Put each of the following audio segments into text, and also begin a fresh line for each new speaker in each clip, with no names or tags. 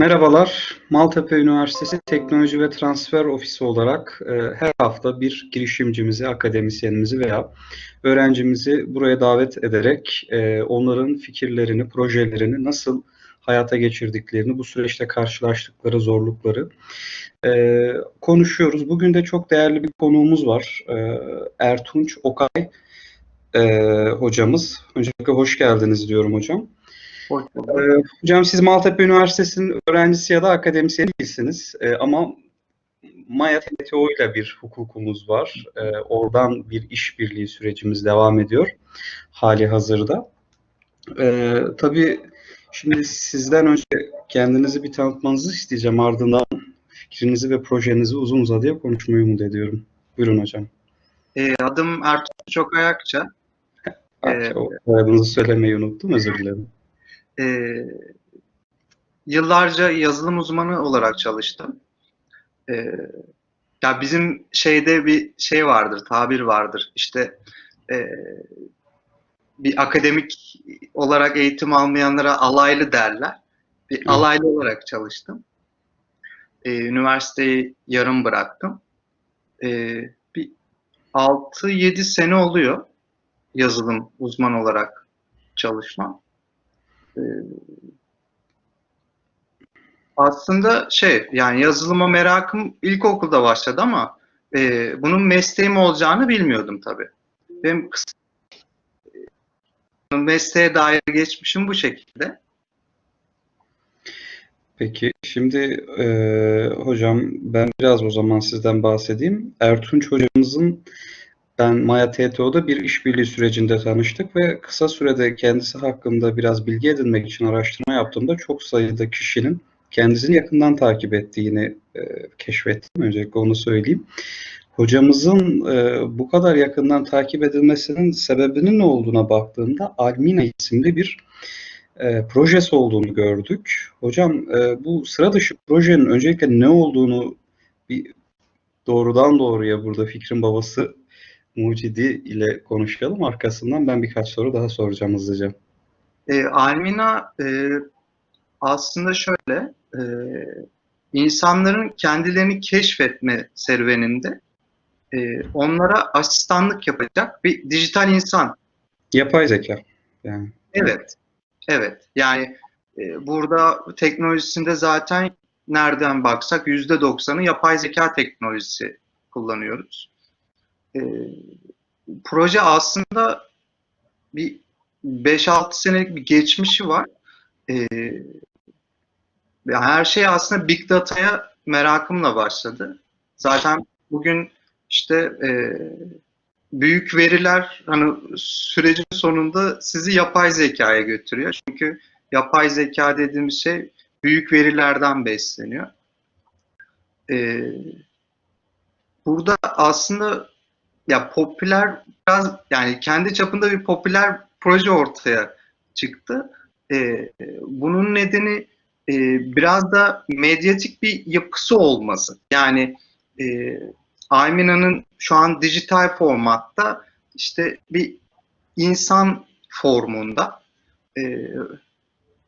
Merhabalar, Maltepe Üniversitesi Teknoloji ve Transfer Ofisi olarak e, her hafta bir girişimcimizi, akademisyenimizi veya öğrencimizi buraya davet ederek e, onların fikirlerini, projelerini nasıl hayata geçirdiklerini, bu süreçte karşılaştıkları zorlukları e, konuşuyoruz. Bugün de çok değerli bir konuğumuz var. E, Ertunç Okay e, hocamız. Öncelikle hoş geldiniz diyorum hocam.
Hoş bulduk.
Ee, Hocam siz Maltepe Üniversitesi'nin öğrencisi ya da akademisyeni değilsiniz Ee, ama Maya TTO ile bir hukukumuz var. Ee, oradan bir işbirliği sürecimiz devam ediyor hali hazırda. Ee, tabii şimdi sizden önce kendinizi bir tanıtmanızı isteyeceğim. Ardından fikrinizi ve projenizi uzun uzadıya konuşmayı umut ediyorum. Buyurun hocam.
Ee, adım Ertuğrul Çokayakça. Ee,
O soyadınızı söylemeyi unuttum, özür dilerim.
Ee, yıllarca yazılım uzmanı olarak çalıştım. Ee, ya bizim şeyde bir şey vardır, tabir vardır. İşte e, bir akademik olarak eğitim almayanlara alaylı derler. Bir alaylı olarak çalıştım. Ee, üniversiteyi yarım bıraktım. Ee, bir 6-7 sene oluyor yazılım uzman olarak çalışmam. Ee, aslında şey yani yazılıma merakım ilkokulda başladı ama e, bunun mesleğim olacağını bilmiyordum tabii. Benim kısa mesleğe dair geçmişim bu şekilde.
Peki şimdi e, hocam ben biraz o zaman sizden bahsedeyim. Ertunç hocamızın ben Maya TTO'da bir işbirliği sürecinde tanıştık ve kısa sürede kendisi hakkında biraz bilgi edinmek için araştırma yaptığımda çok sayıda kişinin kendisini yakından takip ettiğini e, keşfettim. Öncelikle onu söyleyeyim. Hocamızın e, bu kadar yakından takip edilmesinin sebebinin ne olduğuna baktığımda Almina isimli bir e, projesi olduğunu gördük. Hocam e, bu sıra dışı projenin öncelikle ne olduğunu bir doğrudan doğruya burada fikrin babası Mucidi ile konuşalım. Arkasından ben birkaç soru daha soracağım hızlıca.
E, Almina e, aslında şöyle e, insanların kendilerini keşfetme serüveninde e, onlara asistanlık yapacak bir dijital insan
Yapay zeka. Yani
Evet, evet. Yani e, burada teknolojisinde zaten nereden baksak yüzde doksanı yapay zeka teknolojisi kullanıyoruz. E, proje aslında bir 5-6 senelik bir geçmişi var. E, her şey aslında Big Data'ya merakımla başladı. Zaten bugün işte e, büyük veriler hani sürecin sonunda sizi yapay zekaya götürüyor. Çünkü yapay zeka dediğimiz şey büyük verilerden besleniyor. Ee, burada aslında ya popüler biraz yani kendi çapında bir popüler proje ortaya çıktı. Ee, bunun nedeni e, biraz da medyatik bir yapısı olması. Yani e, Aymina'nın şu an dijital formatta işte bir insan formunda. Ee,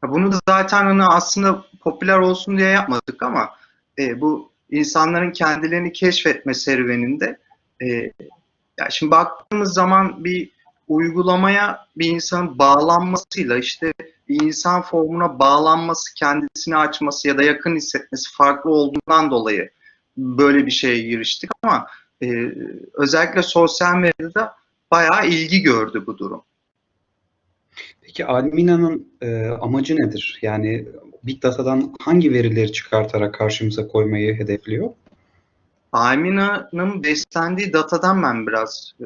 bunu da zaten hani aslında popüler olsun diye yapmadık ama e, bu insanların kendilerini keşfetme serüveninde e, ya şimdi baktığımız zaman bir uygulamaya bir insanın bağlanmasıyla işte bir insan formuna bağlanması, kendisini açması ya da yakın hissetmesi farklı olduğundan dolayı böyle bir şeye giriştik ama e, özellikle sosyal medyada bayağı ilgi gördü bu durum.
Peki Almina'nın e, amacı nedir? Yani Big Data'dan hangi verileri çıkartarak karşımıza koymayı hedefliyor?
Almina'nın beslendiği datadan ben biraz e,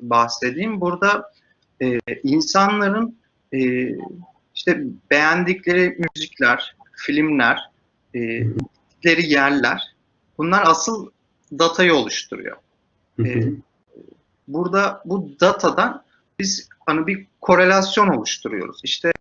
bahsedeyim. Burada e, insanların e, işte beğendikleri müzikler, filmler, e, gittikleri yerler bunlar asıl datayı oluşturuyor. Ee, Burada bu datadan biz hani bir korelasyon oluşturuyoruz. İşte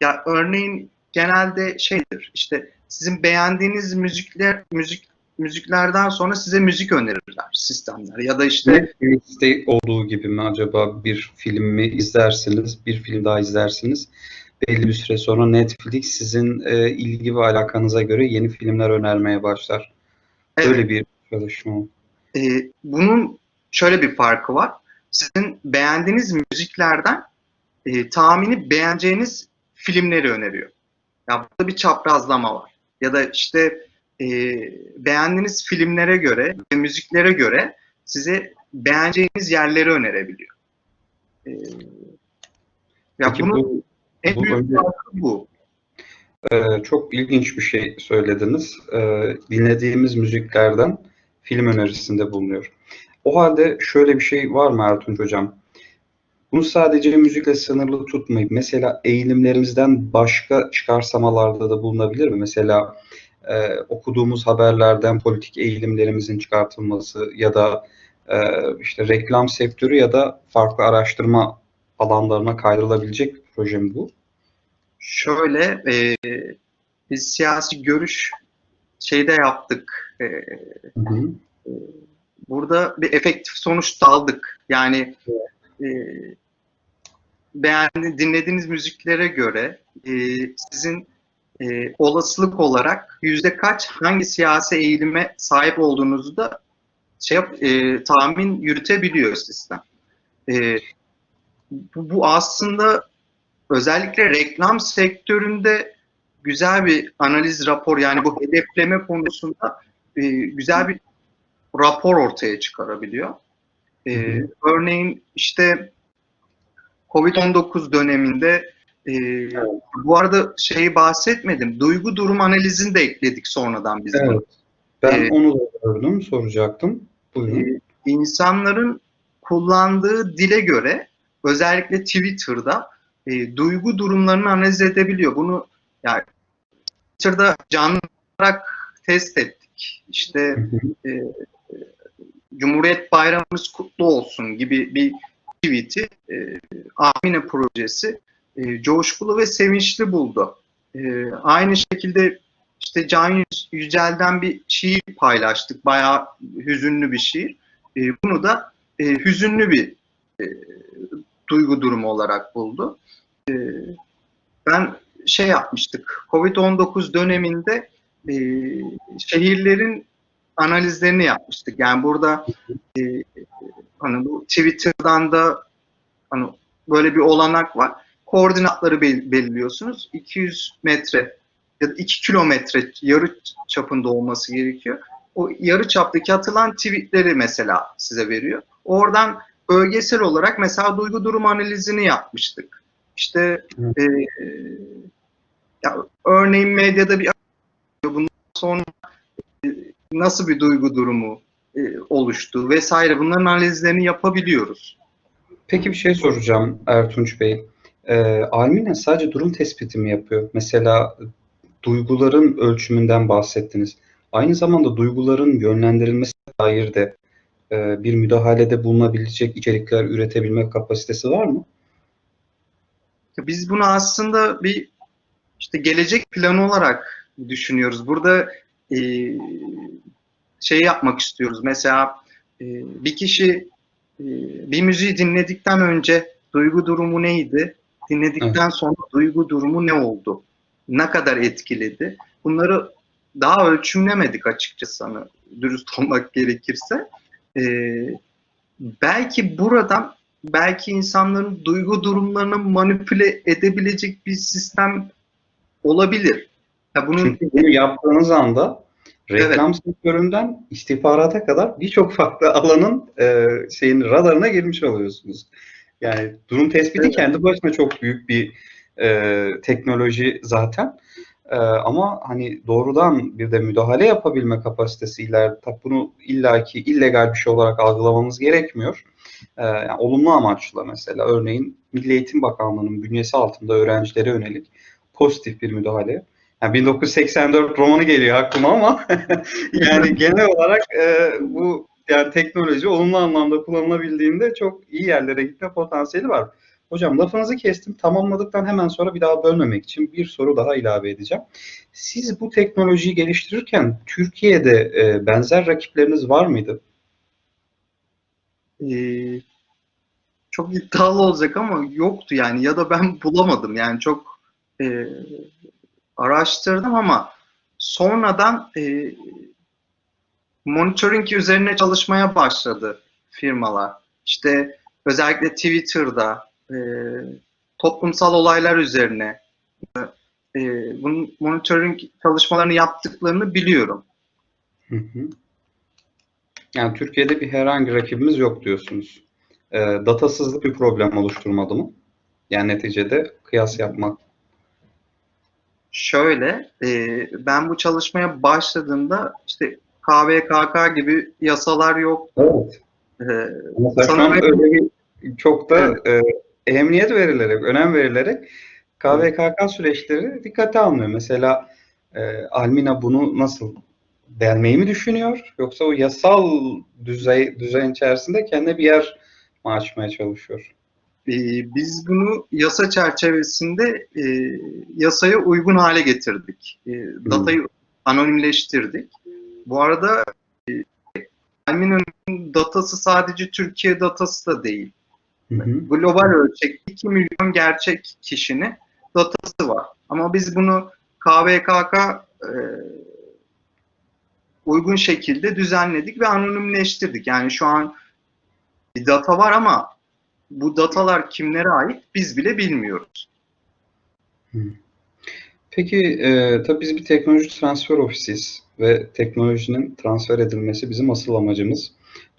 ya örneğin genelde şeydir. işte sizin beğendiğiniz müzikler müzik müziklerden sonra size müzik önerirler sistemler ya da işte
Netflix'te olduğu gibi mi acaba bir film mi izlersiniz, bir film daha izlersiniz. belli bir süre sonra Netflix sizin e, ilgi ve alakanıza göre yeni filmler önermeye başlar.
Evet.
Böyle bir çalışma.
E, bunun şöyle bir farkı var. Sizin beğendiğiniz müziklerden e, tahmini beğeneceğiniz filmleri öneriyor. Ya burada bir çaprazlama var. Ya da işte e, beğendiğiniz filmlere göre ve müziklere göre size beğeneceğiniz yerleri önerebiliyor. E, ya
Peki
bunun
bu,
en
bu
büyük
önce-
farkı bu.
e, çok ilginç bir şey söylediniz. E, dinlediğimiz müziklerden film önerisinde bulunuyor. O halde şöyle bir şey var mı Ertunç Hocam? Bunu sadece müzikle sınırlı tutmayıp mesela eğilimlerimizden başka çıkarsamalarda da bulunabilir mi? Mesela e, okuduğumuz haberlerden politik eğilimlerimizin çıkartılması ya da e, işte reklam sektörü ya da farklı araştırma alanlarına kaydırılabilecek bir proje mi bu?
Şöyle e, biz siyasi görüş şeyde yaptık. E,
Hı hı.
burada bir efektif sonuç da aldık. Yani e, beğendi, dinlediğiniz müziklere göre e, sizin e, olasılık olarak yüzde kaç hangi siyasi eğilime sahip olduğunuzu da şey yap, e, tahmin yürütebiliyor sistem. E, bu, bu aslında özellikle reklam sektöründe güzel bir analiz rapor yani bu hedefleme konusunda e, güzel bir rapor ortaya çıkarabiliyor. E, örneğin işte Covid-19 döneminde e, bu arada şeyi bahsetmedim. Duygu durum analizini de ekledik sonradan biz.
Evet. Ben
Ee,
onu da gördüm, soracaktım. Buyurun.
Ee, insanların kullandığı dile göre özellikle Twitter'da e, duygu durumlarını analiz edebiliyor. Bunu yani Twitter'da canlı olarak test ettik. İşte e, Cumhuriyet Bayramımız kutlu olsun gibi bir tweet'i e, Amine projesi e, coşkulu ve sevinçli buldu. E, aynı şekilde işte Can Yücel'den bir şiir paylaştık. Bayağı hüzünlü bir şiir. E, bunu da e, hüzünlü bir e, duygu durumu olarak buldu. E, ben şey yapmıştık. Covid-19 döneminde e, şehirlerin analizlerini yapmıştık. Yani burada e, hani bu Twitter'dan da hani böyle bir olanak var. Koordinatları bel- belirliyorsunuz. 200 metre ya da 2 kilometre yarı çapında olması gerekiyor. O yarı çaptaki atılan tweetleri mesela size veriyor. Oradan bölgesel olarak mesela duygu durum analizini yapmıştık. İşte
Evet.
e, ya örneğin medyada bir bundan sonra e, nasıl bir duygu durumu e, oluştu vesaire bunların analizlerini yapabiliyoruz.
Peki bir şey soracağım Ertunç Bey. Ee, Almina sadece durum tespiti mi yapıyor? Mesela duyguların ölçümünden bahsettiniz. Aynı zamanda duyguların yönlendirilmesine dair de e, bir müdahalede bulunabilecek içerikler üretebilme kapasitesi var mı?
Biz bunu aslında bir işte gelecek planı olarak düşünüyoruz. Burada e, şey yapmak istiyoruz. Mesela e, bir kişi e, bir müziği dinledikten önce duygu durumu neydi? Dinledikten sonra duygu durumu ne oldu? Ne kadar etkiledi? Bunları daha ölçümlemedik açıkçası hani dürüst olmak gerekirse. E, belki buradan belki insanların duygu durumlarını manipüle edebilecek bir sistem olabilir. Ya bunun
Çünkü bunu yaptığınız anda reklam sektöründen istihbarata kadar birçok farklı alanın e, şeyin radarına girmiş oluyorsunuz. Yani durum tespiti
Evet.
kendi başına çok büyük bir e, teknoloji zaten. E, ama hani doğrudan bir de müdahale yapabilme kapasitesi iler, tabii bunu illaki illegal bir şey olarak algılamamız gerekmiyor. E, yani olumlu amaçla mesela örneğin Milli Eğitim Bakanlığı'nın bünyesi altında öğrencilere yönelik pozitif bir müdahale. Yani 1984 romanı geliyor aklıma ama yani genel olarak e, bu yani teknoloji olumlu anlamda kullanılabildiğinde çok iyi yerlere gitme potansiyeli var. Hocam lafınızı kestim. Tamamladıktan hemen sonra bir daha bölmemek için bir soru daha ilave edeceğim. Siz bu teknolojiyi geliştirirken Türkiye'de e, benzer rakipleriniz var mıydı?
Ee, çok iddialı olacak ama yoktu yani ya da ben bulamadım yani çok e, araştırdım ama sonradan e, monitoring üzerine çalışmaya başladı firmalar. İşte özellikle Twitter'da e, toplumsal olaylar üzerine e, bunun monitoring çalışmalarını yaptıklarını biliyorum.
Hı hı. Yani Türkiye'de bir herhangi rakibimiz yok diyorsunuz. E, datasızlık bir problem oluşturmadı mı? Yani neticede kıyas yapmak.
Şöyle, e, ben bu çalışmaya başladığımda işte KVKK gibi yasalar yok.
Evet.
E,
an
Sanırım-
öyle bir çok da e, ehemmiyet verilerek, önem verilerek KVKK süreçleri dikkate alınıyor. Mesela e, Almina bunu nasıl delmeyi mi düşünüyor? Yoksa o yasal düzey düzen içerisinde kendine bir yer mi açmaya çalışıyor?
e, biz bunu yasa çerçevesinde e, yasaya uygun hale getirdik. E, datayı anonimleştirdik. Bu arada e, Almina'nın datası sadece Türkiye datası da değil.
Hı hı.
global ölçekte 2 milyon gerçek kişinin datası var. Ama biz bunu KVKK e, uygun şekilde düzenledik ve anonimleştirdik. Yani şu an bir data var ama bu datalar kimlere ait biz bile bilmiyoruz.
Peki e, tabii biz bir teknoloji transfer ofisiyiz ve teknolojinin transfer edilmesi bizim asıl amacımız.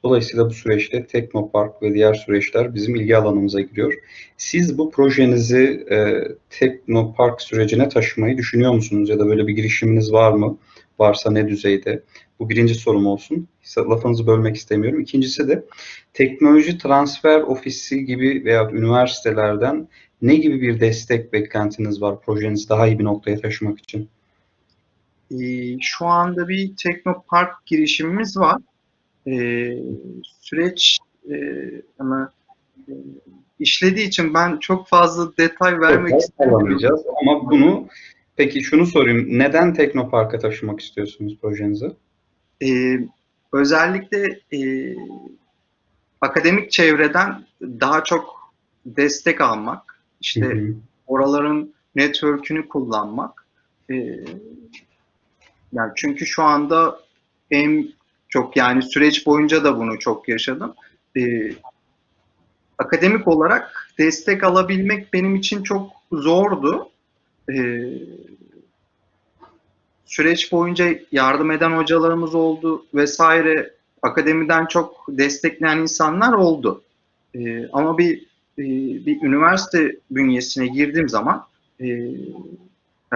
Dolayısıyla bu süreçte Teknopark ve diğer süreçler bizim ilgi alanımıza giriyor. Siz bu projenizi e, Teknopark sürecine taşımayı düşünüyor musunuz ya da böyle bir girişiminiz var mı? Varsa ne düzeyde? Bu birinci sorum olsun. Lafınızı bölmek istemiyorum. İkincisi de teknoloji transfer ofisi gibi veya üniversitelerden ne gibi bir destek beklentiniz var projenizi daha iyi bir noktaya taşımak için?
Ee, şu anda bir Teknopark girişimimiz var. Ee, süreç e, ama e, işlediği için ben çok fazla detay vermek
Çok
istemiyorum.
ama bunu peki şunu sorayım. Neden Teknopark'a taşımak istiyorsunuz projenizi?
Ee, özellikle e, akademik çevreden daha çok destek almak, işte
Hı hı.
oraların network'ünü kullanmak. Ee, yani çünkü şu anda en çok yani süreç boyunca da bunu çok yaşadım. Ee, akademik olarak destek alabilmek benim için çok zordu. Ee, süreç boyunca yardım eden hocalarımız oldu vesaire. Akademiden çok destekleyen insanlar oldu. Ee, ama bir e, bir üniversite bünyesine girdiğim zaman e,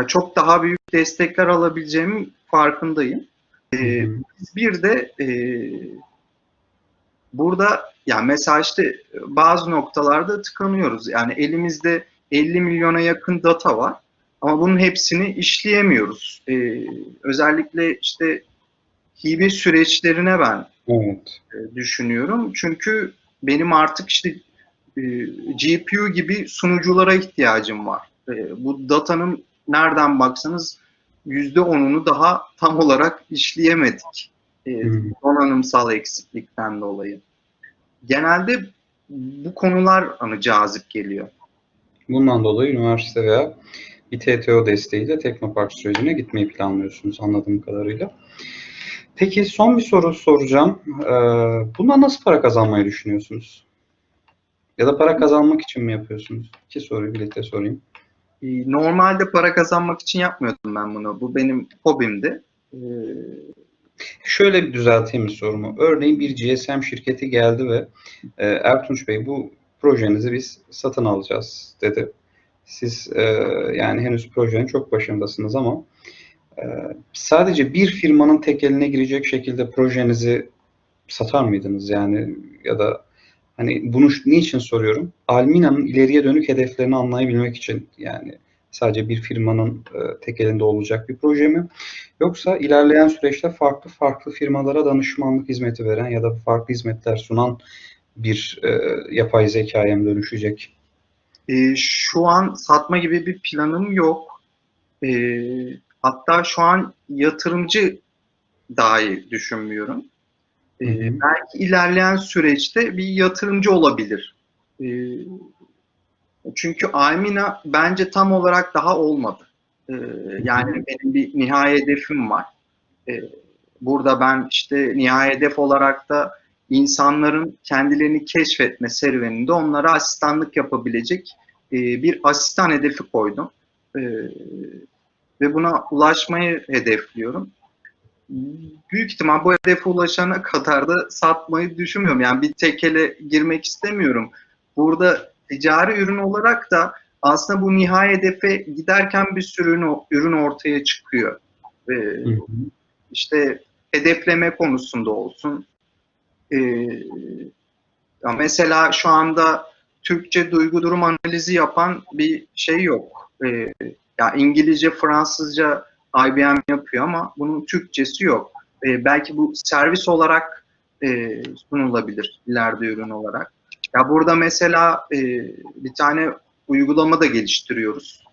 çok daha büyük destekler alabileceğimin farkındayım.
Hı.
bir de e, burada yani mesela işte bazı noktalarda tıkanıyoruz. Yani elimizde 50 milyona yakın data var ama bunun hepsini işleyemiyoruz. Ee, özellikle işte hibe süreçlerine ben
Evet.
e, düşünüyorum. Çünkü benim artık işte e, GPU gibi sunuculara ihtiyacım var. E, bu datanın nereden baksanız %10'unu daha tam olarak işleyemedik. E,
Hı.
donanımsal eksiklikten dolayı. Genelde bu konular hani cazip geliyor.
Bundan dolayı üniversite veya bir TTO desteğiyle Teknopark sürecine gitmeyi planlıyorsunuz anladığım kadarıyla. Peki son bir soru soracağım. Ee, bundan nasıl para kazanmayı düşünüyorsunuz? Ya da para kazanmak için mi yapıyorsunuz? İki soruyu birlikte sorayım.
E, Normalde para kazanmak için yapmıyordum ben bunu. Bu benim hobimdi. E,
Şöyle bir düzelteyim sorumu. Örneğin bir GSM şirketi geldi ve e, Ertunç Bey bu projenizi biz satın alacağız dedi. Siz e, yani henüz projenin çok başındasınız ama e, sadece bir firmanın tek eline girecek şekilde projenizi satar mıydınız? Yani ya da hani bunu niçin soruyorum? Almina'nın ileriye dönük hedeflerini anlayabilmek için yani sadece bir firmanın e, tek elinde olacak bir proje mi? Yoksa ilerleyen süreçte farklı farklı firmalara danışmanlık hizmeti veren ya da farklı hizmetler sunan bir e, yapay zekaya mı dönüşecek?
E, şu an satma gibi bir planım yok. E, hatta şu an yatırımcı dahi düşünmüyorum. E, belki ilerleyen süreçte bir yatırımcı olabilir. E, Çünkü Almina bence tam olarak daha olmadı. Ee, yani benim bir nihai hedefim var. Ee, burada ben işte nihai hedef olarak da insanların kendilerini keşfetme serüveninde onlara asistanlık yapabilecek e, bir asistan hedefi koydum. Ee, ve buna ulaşmayı hedefliyorum. Büyük ihtimal bu hedefe ulaşana kadar da satmayı düşünmüyorum. Yani bir tekele girmek istemiyorum. Burada ticari ürün olarak da aslında bu nihai hedefe giderken bir sürü ürün, ortaya çıkıyor. Ee,
Hı hı.
işte hedefleme konusunda olsun. Ee, ya mesela şu anda Türkçe duygu durum analizi yapan bir şey yok. Ee, ya İngilizce, Fransızca IBM yapıyor ama bunun Türkçesi yok. Ee, belki bu servis olarak e, sunulabilir ileride ürün olarak. Ya burada mesela e, bir tane uygulama da geliştiriyoruz.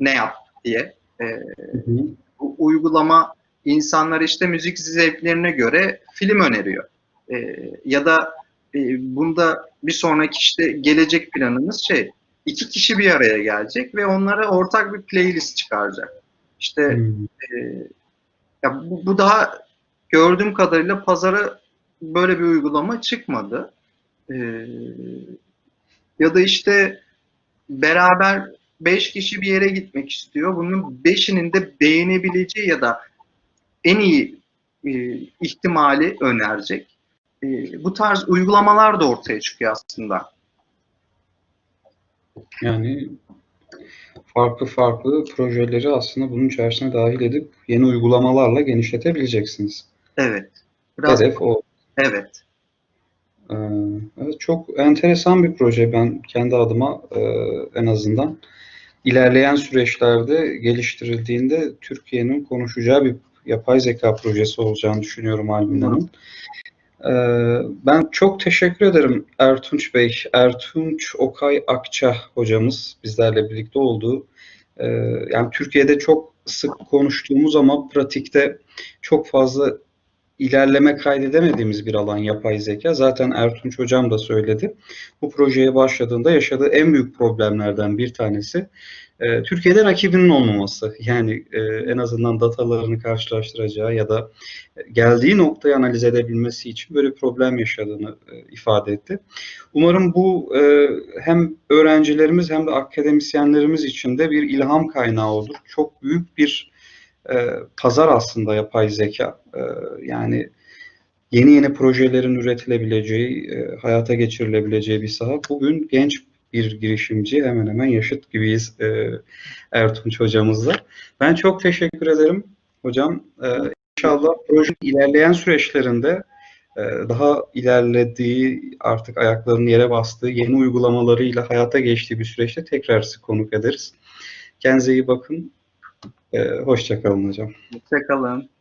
Ne yap diye. E,
Hı hı.
bu uygulama insanlar işte müzik zevklerine göre film öneriyor. E, ya da e, bunda bir sonraki işte gelecek planımız şey iki kişi bir araya gelecek ve onlara ortak bir playlist çıkaracak. İşte
Hı.
e, ya bu, bu daha gördüğüm kadarıyla pazara böyle bir uygulama çıkmadı. E, ya da işte beraber beş kişi bir yere gitmek istiyor. Bunun beşinin de beğenebileceği ya da en iyi e, ihtimali önerecek. E, bu tarz uygulamalar da ortaya çıkıyor aslında.
Yani farklı farklı projeleri aslında bunun içerisine dahil edip yeni uygulamalarla genişletebileceksiniz.
Evet. Biraz
Hedef o.
evet.
Ee, Evet, çok enteresan bir proje. Ben kendi adıma e, en azından ilerleyen süreçlerde geliştirildiğinde Türkiye'nin konuşacağı bir yapay zeka projesi olacağını düşünüyorum Almina'nın. Ee, Ben çok teşekkür ederim Ertunç Bey. Ertunç Okay Akça hocamız bizlerle birlikte oldu. Ee, Yani Türkiye'de çok sık konuştuğumuz ama pratikte çok fazla ilerleme kaydedemediğimiz bir alan yapay zeka. Zaten Ertunç hocam da söyledi. Bu projeye başladığında yaşadığı en büyük problemlerden bir tanesi e, Türkiye'de rakibinin olmaması. Yani e, en azından datalarını karşılaştıracağı ya da geldiği noktayı analiz edebilmesi için böyle problem yaşadığını e, ifade etti. Umarım bu e, hem öğrencilerimiz hem de akademisyenlerimiz için de bir ilham kaynağı olur. Çok büyük bir e, pazar aslında yapay zeka. E, yani yeni yeni projelerin üretilebileceği, e, hayata geçirilebileceği bir saha. Bugün genç bir girişimci hemen hemen yaşıt gibiyiz e, Ertunç hocamızla. Ben çok teşekkür ederim hocam. E, inşallah proje ilerleyen süreçlerinde e, daha ilerlediği, artık ayaklarının yere bastığı, yeni uygulamalarıyla hayata geçtiği bir süreçte tekrar sizi konuk ederiz. Kendinize iyi bakın. E, hoşça kalın hocam.
Hoşçakalın.